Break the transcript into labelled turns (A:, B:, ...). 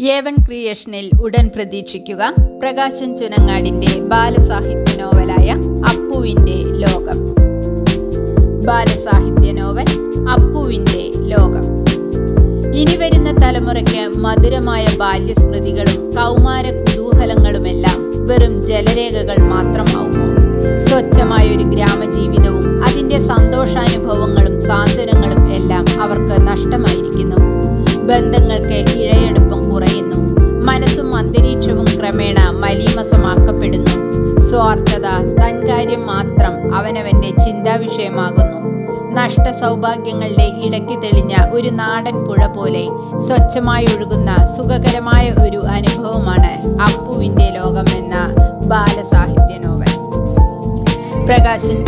A: ഏവൻ ക്രിയേഷനിൽ ഉടൻ പ്രതീക്ഷിക്കുക. പ്രകാശൻ ചുനങ്ങാടിന്റെ ബാലസാഹിത്യ നോവലായ അപ്പുവിന്റെ ലോകം. ബാലസാഹിത്യ നോവൽ അപ്പുവിന്റെ ലോകം. ഇനി വരുന്ന തലമുറയ്ക്ക് മധുരമായ ബാല്യസ്മൃതികളും കൗമാര കുതൂഹലങ്ങളുമെല്ലാം വെറും ജലരേഖകൾ മാത്രമാവുമോ? സ്വച്ഛമായ ഒരു ഗ്രാമജീവിതവും അതിന്റെ സന്തോഷാനുഭവങ്ങളും സാന്ത്വനങ്ങളും എല്ലാം അവർക്ക് നഷ്ടമായിരിക്കുന്നു. ബന്ധങ്ങൾക്ക് ഇഴയെടുപ്പം ക്രമേണ മലീമസമാക്കപ്പെടുന്നു സ്വാർത്ഥത തൻകാര്യം മാത്രം അവനവന്റെ ചിന്താവിഷയമാകുന്നു. നഷ്ട സൗഭാഗ്യങ്ങളുടെ ഇടയ്ക്ക് തെളിഞ്ഞ ഒരു നാടൻ പുഴ പോലെ സ്വച്ഛമായി ഒഴുകുന്ന സുഖകരമായ ഒരു അനുഭവമാണ് അപ്പുവിന്റെ ലോകം എന്ന ബാലസാഹിത്യ നോവൽ. പ്രകാശൻ